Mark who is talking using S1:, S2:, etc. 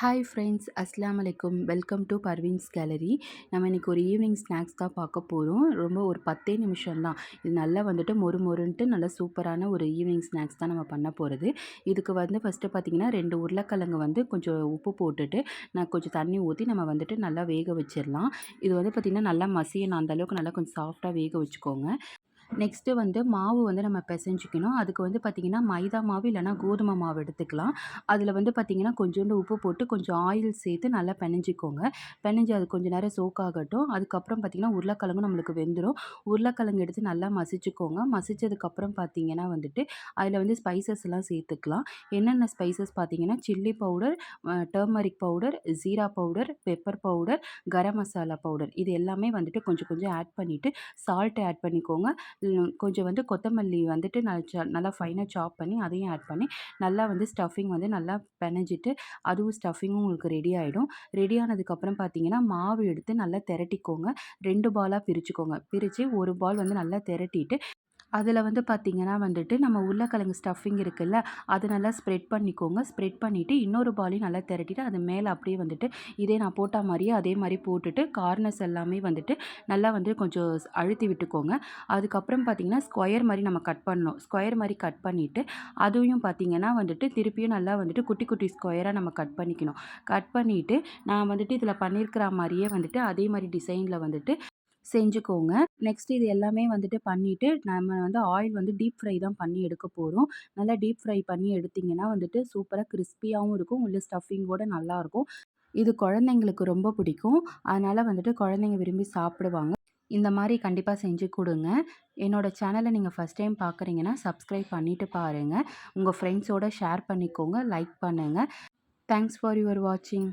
S1: Hi friends அஸ்லாம் அலைக்கும் welcome to Parveen's gallery நம்ம இன்றைக்கி ஒரு ஈவினிங் ஸ்நாக்ஸ் தான் பார்க்க போகிறோம் ரொம்ப ஒரு பத்தே நிமிஷம் தான் இது நல்லா வந்துட்டு மொறு மொறுன்ட்டு நல்லா சூப்பரான ஒரு ஈவினிங் ஸ்நாக்ஸ் தான் நம்ம பண்ண போகிறது இதுக்கு வந்து ஃபஸ்ட்டு பார்த்திங்கன்னா ரெண்டு உருளைக்கிழங்கு வந்து கொஞ்சம் உப்பு போட்டுட்டு நான் கொஞ்சம் தண்ணி ஊற்றி நம்ம வந்துட்டு நல்லா வேக வச்சிடலாம். இது வந்து பார்த்திங்கன்னா நல்லா மசியணும் அந்தளவுக்கு நல்லா கொஞ்சம் சாஃப்டாக வேக வச்சுக்கோங்க. நெக்ஸ்ட்டு வந்து மாவு வந்து நம்ம பிசைஞ்சிக்கணும். அதுக்கு வந்து பார்த்திங்கன்னா மைதா மாவு இல்லைனா கோதுமை மாவு எடுத்துக்கலாம். அதில் வந்து பார்த்திங்கன்னா கொஞ்சோண்டு உப்பு போட்டு கொஞ்சம் ஆயில் சேர்த்து நல்லா பெனஞ்சிக்கோங்க. பெனஞ்சி அது கொஞ்சம் நேரம் சோக் ஆகட்டும். அதுக்கப்புறம் பார்த்திங்கன்னா உருளைக்கிழங்கு நம்மளுக்கு வெந்துடும் உருளைக்கிழங்கு எடுத்து நல்லா மசிச்சுக்கோங்க. மசித்ததுக்கப்புறம் பார்த்திங்கன்னா வந்துட்டு அதில் வந்து ஸ்பைசஸ் எல்லாம் சேர்த்துக்கலாம். என்னென்ன ஸ்பைசஸ் பார்த்திங்கன்னா chilli powder turmeric powder jeera powder pepper powder garam masala powder இது எல்லாமே வந்துட்டு கொஞ்சம் கொஞ்சம் ஆட் பண்ணிவிட்டு சால்ட் ஆட் பண்ணிக்கோங்க. கொஞ்சம் வந்து கொத்தமல்லி வந்துட்டு நான் நல்லா ஃபைனாக சாப் பண்ணி அதையும் ஆட் பண்ணி நல்லா வந்து ஸ்டஃபிங் வந்து நல்லா பெனஞ்சிட்டு அதுவும் ஸ்டஃபிங்கும் உங்களுக்கு ரெடி ஆகிடும் ரெடி ஆனதுக்கப்புறம் பார்த்தீங்கன்னா மாவு எடுத்து நல்லா திரட்டிக்கோங்க. ரெண்டு பாலாக பிரிச்சுக்கோங்க. பிரித்து ஒரு பால் வந்து நல்லா திரட்டிட்டு அதில் வந்து பார்த்திங்கன்னா வந்துட்டு நம்ம உருளைக்கிழங்கு ஸ்டஃபிங் இருக்குல்ல அது நல்லா ஸ்ப்ரெட் பண்ணிக்கோங்க. ஸ்ப்ரெட் பண்ணிவிட்டு இன்னொரு பாலையும் நல்லா திரட்டிட்டு அது மேலே அப்படியே வந்துட்டு இதே நான் போட்ட மாதிரியே அதே மாதிரி போட்டுட்டு கார்னர்ஸ் எல்லாமே வந்துட்டு நல்லா வந்து கொஞ்சம் அழுத்தி விட்டுக்கோங்க. அதுக்கப்புறம் பார்த்திங்கன்னா ஸ்கொயர் மாதிரி நம்ம கட் பண்ணணும். ஸ்கொயர் மாதிரி கட் பண்ணிவிட்டு அதுவும் பார்த்திங்கன்னா வந்துட்டு திருப்பியும் நல்லா வந்துட்டு குட்டி குட்டி ஸ்கொயராக நம்ம கட் பண்ணிக்கணும். கட் பண்ணிவிட்டு நான் வந்துட்டு இதில் பண்ணியிருக்கிற மாதிரியே வந்துட்டு அதே மாதிரி டிசைனில் வந்துட்டு செஞ்சுக்கோங்க. நெக்ஸ்ட் இது எல்லாமே வந்துட்டு பண்ணிவிட்டு நம்ம வந்து ஆயில் வந்து டீப் ஃப்ரை தான் பண்ணி எடுக்க போகிறோம் நல்லா டீப் ஃப்ரை பண்ணி எடுத்திங்கன்னா வந்துட்டு சூப்பராக கிறிஸ்பியாகவும் இருக்கும். உள்ள ஸ்டஃபிங்கோட நல்லாயிருக்கும் இது குழந்தைங்களுக்கு ரொம்ப பிடிக்கும். அதனால் வந்துட்டு குழந்தைங்க விரும்பி சாப்பிடுவாங்க. இந்த மாதிரி கண்டிப்பாக செஞ்சு கொடுங்க. என்னோடய சேனலை நீங்கள் ஃபஸ்ட் டைம் பார்க்குறீங்கன்னா சப்ஸ்கிரைப் பண்ணிவிட்டு பாருங்கள் உங்கள் ஃப்ரெண்ட்ஸோடு ஷேர் பண்ணிக்கோங்க. லைக் பண்ணுங்கள் தேங்க்ஸ் ஃபார் யுவர் வாட்சிங்